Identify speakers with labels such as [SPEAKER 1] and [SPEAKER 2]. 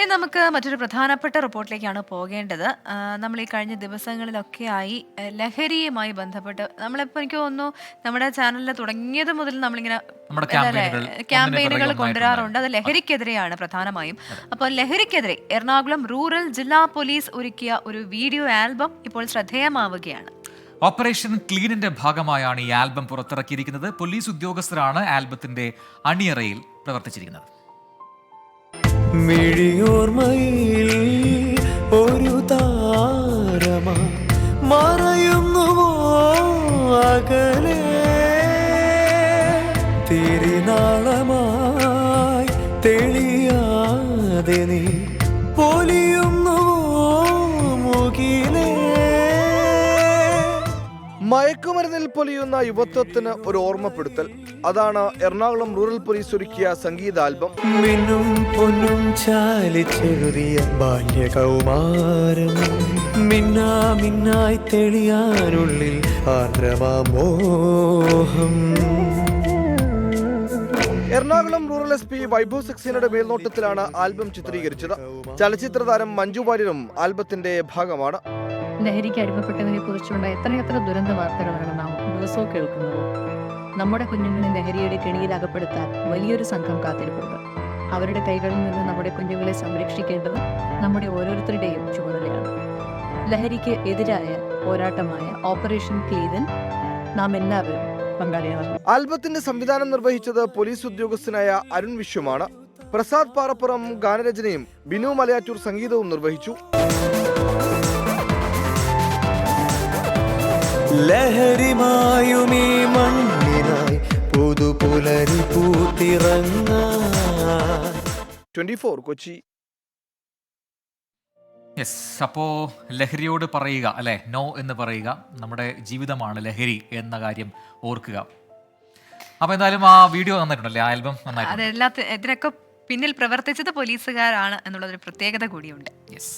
[SPEAKER 1] ഇനി നമുക്ക് മറ്റൊരു പ്രധാനപ്പെട്ട റിപ്പോർട്ടിലേക്കാണ് പോകേണ്ടത്. നമ്മൾ ഈ കഴിഞ്ഞ ദിവസങ്ങളിലൊക്കെയായി ലഹരിയുമായി ബന്ധപ്പെട്ട് നമ്മളിപ്പോൾ എനിക്ക് തോന്നുന്നു നമ്മുടെ ചാനലിൽ തുടങ്ങിയത് മുതൽ നമ്മളിങ്ങനെ
[SPEAKER 2] ക്യാമ്പയിനുകൾ
[SPEAKER 1] കൊണ്ടുവരാറുണ്ട്. അത് ലഹരിക്കെതിരെയാണ് പ്രധാനമായും. അപ്പോൾ ലഹരിക്കെതിരെ എറണാകുളം റൂറൽ ജില്ലാ പോലീസ് ഒരുക്കിയ ഒരു വീഡിയോ ആൽബം ഇപ്പോൾ ശ്രദ്ധേയമാവുകയാണ്.
[SPEAKER 2] ഓപ്പറേഷൻ ക്ലീനിന്റെ ഭാഗമായാണ് ഈ ആൽബം പുറത്തിറക്കിയിരിക്കുന്നത്. പോലീസ് ഉദ്യോഗസ്ഥരാണ് ആൽബത്തിന്റെ അണിയറയിൽ പ്രവർത്തിച്ചിരിക്കുന്നത്.
[SPEAKER 3] മിഴിയോർമയിൽ ഒരു താരമാ മറയുന്നുവോ അകലെ? തിരിനാളമായി തെളിയാതെ നീ പൊലിയുന്നുവോ മുകിലേ?
[SPEAKER 4] മയക്കുമരുന്നിൽ പൊലിയുന്ന യുവത്വത്തിന് ഒരു ഓർമ്മപ്പെടുത്തൽ. അതാണ് എറണാകുളം റൂറൽ പോലീസ് ഒരുക്കിയ സംഗീത ആൽബം
[SPEAKER 3] മിന്നും പൊന്നും ചാലിച്ചെഴുതിയ മിന്നാ മിന്നായി തെളിയാനുള്ളിൽ ആർദ്രമാമോഹം.
[SPEAKER 4] Ernakulam rural S P Vaibhav സക്സേനയുടെ മേൽനോട്ടത്തിലാണ് ആൽബം ചിത്രീകരിച്ചത്. ചലച്ചിത്ര താരം മഞ്ജു വാര്യരും ആൽബത്തിന്റെ ഭാഗമാണ്.
[SPEAKER 5] ലഹരിക്ക് അടിമപ്പെട്ടതിനെ കുറിച്ചുള്ള എത്രയെത്ര ദുരന്ത വാർത്തകളാണ് നാം ദിവസവും കേൾക്കുന്നത്. നമ്മുടെ കുഞ്ഞുങ്ങളെ ലഹരിയുടെ കെണിയിൽ അകപ്പെടുത്താൻ വലിയൊരു സംഘം കാത്തിരിപ്പുണ്ട്. അവരുടെ കൈകളിൽ നിന്ന് നമ്മുടെ കുഞ്ഞുങ്ങളെ സംരക്ഷിക്കേണ്ടത് നമ്മുടെ ഓരോരുത്തരുടെയും ചുമതലയാണ്. ലഹരിക്ക് എതിരായ പോരാട്ടമായ ഓപ്പറേഷൻ ക്ലീതൻ നാം എല്ലാവരും
[SPEAKER 4] ആൽബത്തിന്റെ സംവിധാനം നിർവഹിച്ചത് പോലീസ് ഉദ്യോഗസ്ഥനായ അരുൺ വിശ്വമാണ്. പ്രസാദ് പാറപ്പുറം ഗാനരചനയും ബിനു മലയാറ്റൂർ സംഗീതവും നിർവഹിച്ചു.
[SPEAKER 3] ലഹരിമായുമീ മണ്ണിനായി പുതുപുലരി പൂത്തിറങ്ങ
[SPEAKER 4] ട്വന്റി ഫോർ കൊച്ചി.
[SPEAKER 2] യെസ് അപ്പോൾ ലഹരിയോട് പറയുക അല്ലെ? നോ എന്ന് പറയുക നമ്മുടെ ജീവിതമാണ് ലഹരി എന്ന കാര്യം ഓർക്കുക. അപ്പൊ എന്തായാലും ആ വീഡിയോ നന്നായിട്ടുണ്ടല്ലേ? ആ ആൽബം നന്നായിട്ടുണ്ട്.
[SPEAKER 1] അതെല്ലാത്ത ഇതിനൊക്കെ പിന്നിൽ പ്രവർത്തിച്ചത് പോലീസുകാരാണ് എന്നുള്ളതൊരു പ്രത്യേകത കൂടിയുണ്ട്.
[SPEAKER 2] യെസ്